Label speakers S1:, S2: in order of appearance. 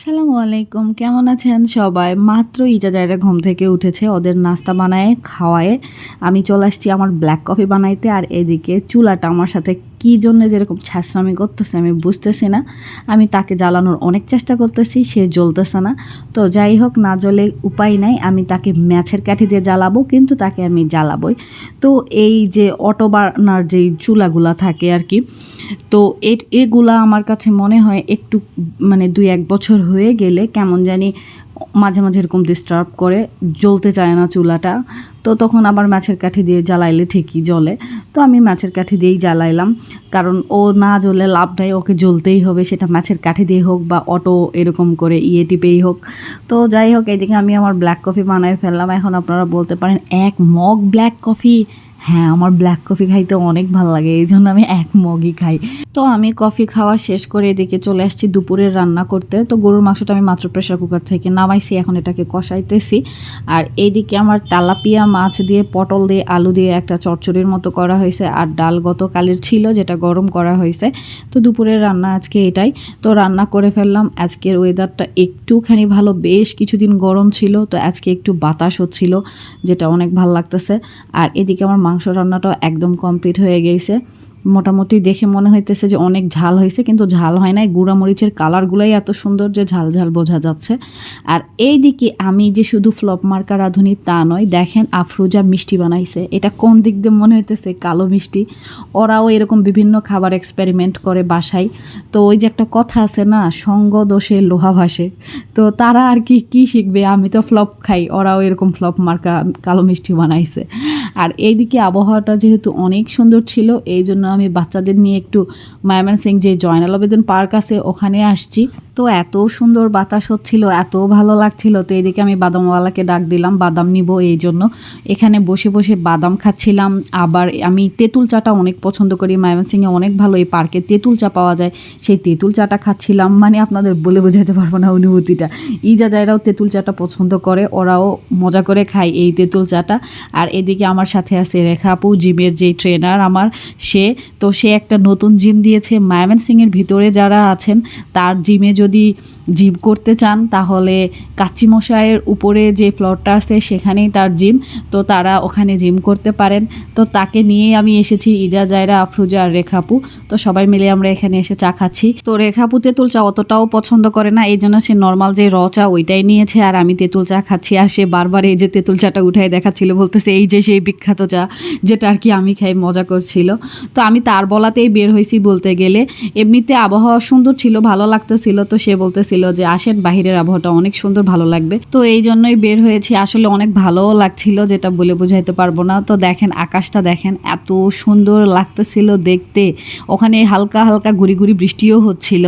S1: সালামু আলাইকুম, কেমন আছেন সবাই? মাত্র ইজাজাইরা ঘুম থেকে উঠেছে, ওদের নাস্তা বানায়, খাওয়ায়। আমি চলে আসছি আমার ব্ল্যাক কফি বানাইতে, আর এদিকে চুলাটা আমার সাথে কী জন্য যেরকম ছ্যাঁচড়ামি করতেছে আমি বুঝতেছি না। আমি তাকে জ্বালানোর অনেক চেষ্টা করতেছি, সে জ্বলতেছে না। তো যাই হোক, না জ্বলে উপায় নাই, আমি তাকে ম্যাছের কাঠি দিয়ে জ্বালাবো, কিন্তু তাকে আমি জ্বালাবই। তো এই যে অটো বার্নার যেই চুলাগুলা থাকে আর কি, তো এগুলা আমার কাছে মনে হয় একটু মানে দুই এক বছর হয়ে গেলে কেমন জানি মাঝে মাঝে এরকম ডিস্টার্ব করে, জ্বলতে চায় না চুলাটা। তো তখন আবার মাছের কাঠি দিয়ে জ্বালাইলে ঠিকই জ্বলে। তো আমি মাছের কাঠি দিয়েই জ্বালাইলাম। কারণ ও না জ্বলে লাভ নাই ওকে জ্বলতেই হবে, সেটা মাছের কাঠি দিয়ে হোক বা অটো এরকম করে ইয়ে টিপেই হোক। তো যাই হোক, এইদিকে আমি আমার ব্ল্যাক কফি বানাই ফেললাম। এখন আপনারা বলতে পারেন, এক মগ ব্ল্যাক কফি হ্যাঁ আমার ব্ল্যাক কফি খাইতে অনেক ভালো লাগে, এই জন্য আমি এক মগই খাই। তো আমি কফি খাওয়া শেষ করে এদিকে চলে আসছি দুপুরের রান্না করতে। তো গরুর মাংসটা আমি মাত্র প্রেশার কুকার থেকে নামাইছি, এখন এটাকে কষাইতেছি। আর এইদিকে আমার তেলাপিয়া মাছ দিয়ে, পটল দিয়ে, আলু দিয়ে একটা চচ্চড়ির মতো করা হয়েছে। আর ডাল গতকালের ছিল, যেটা গরম করা হয়েছে। তো দুপুরের রান্না আজকে এটাই। তো রান্না করে ফেললাম। আজকের ওয়েদারটা একটুখানি ভালো, বেশ কিছুদিন গরম ছিল। তো আজকে একটু বাতাস হচ্ছিল, যেটা অনেক ভালো লাগতেছে। আর এদিকে আমার মাংস রান্নাটাও একদম কমপ্লিট হয়ে গেছে। মোটামুটি দেখে মনে হইতেছে যে অনেক ঝাল হয়েছে কিন্তু ঝাল হয় নাই। গুঁড়া মরিচের কালারগুলোই এত সুন্দর যে ঝাল ঝাল বোঝা যাচ্ছে। আর এই দিকে আমি যে শুধু ফ্লপ মার্কা রাঁধুনি তা নয়, দেখেন আফরোজা মিষ্টি বানাইছে। এটা কোন দিক দিয়ে মনে হইতেছে? কালো মিষ্টি। ওরাও এরকম বিভিন্ন খাবার এক্সপেরিমেন্ট করে বাসায়। তো ওই যে একটা কথা আছে না, সঙ্গ দোষে লোহা ভাসে। তো তারা আর কি কি শিখবে? আমি তো ফ্লপ খাই, ওরাও এরকম ফ্লপ মার্কা কালো মিষ্টি বানাইছে। আর এইদিকে আবহাওয়াটা যেহেতু অনেক সুন্দর ছিল এই জন্য আমি বাচ্চাদের নিয়ে একটু মায়ামান সিং যে জয়নাল আবেদন পার্ক আছে ওখানে আসছি। তো এত সুন্দর বাতাস হচ্ছিল, এত ভালো লাগছিল, তো এদিকে আমি বাদামওয়ালাকে ডাক দিলাম, বাদাম নিব এই জন্য। এখানে বসে বসে বাদাম খাচ্ছিলাম, আবার আমি তেঁতুল চাটা অনেক পছন্দ করি, ময়মনসিংহে অনেক ভালো এই পার্কে তেঁতুল চা পাওয়া যায়, সেই তেঁতুল চাটা খাচ্ছিলাম মানে আপনাদের বলে বোঝাতে পারব না অনুভূতিটা। ইজা যায়রাও তেঁতুল চাটা পছন্দ করে, ওরাও মজা করে খায় এই তেঁতুল চাটা। আর এদিকে আমার সাথে আছে রেখা আপু, জিমের যে ট্রেনার আমার, সে, তো সে একটা নতুন জিম দিয়েছে মায়ামেন সিংয়ের ভিতরে যারা আছেন, তার জিমে যদি The. জিম করতে চান, তাহলে কাচ্চি মশাইয়ের উপরে যে ফ্লোরটা আছে সেখানেই তার জিম। তো তারা ওখানে জিম করতে পারেন। তো তাকে নিয়েই আমি এসেছি ইজা, জায়রা, আফরুজা আর রেখাপু। তো সবাই মিলে আমরা এখানে এসে চা খাচ্ছি। তো রেখাপু তেঁতুল চা অতটাও পছন্দ করে না এই জন্য সে নর্মাল যে র চা ওইটাই নিয়েছে আর আমি তেঁতুল চা খাচ্ছি। আর সে বারবার এই যে তেঁতুল চাটা উঠাই দেখাচ্ছিল, বলতেছে, এই যে সেই বিখ্যাত চা, যেটা আর কি আমি খাই, মজা করছিল। তো আমি তার বলাতেই বের হয়েছি বলতে গেলে। এমনিতে আবহাওয়া সুন্দর ছিল, ভালো লাগতেছিল। তো সে বলতেছিল যে, আসেন, বাহিরের আবহাওয়াটা অনেক সুন্দর, ভালো লাগবে। তো এই জন্যই বের হয়েছি। আসলে অনেক ভালোও লাগছিল, যেটা বলে বোঝাইতে পারব না। তো দেখেন, আকাশটা দেখেন, এত সুন্দর লাগতেছিল দেখতে। ওখানে হালকা হালকা, গুড়ি গুড়ি বৃষ্টিও হচ্ছিল।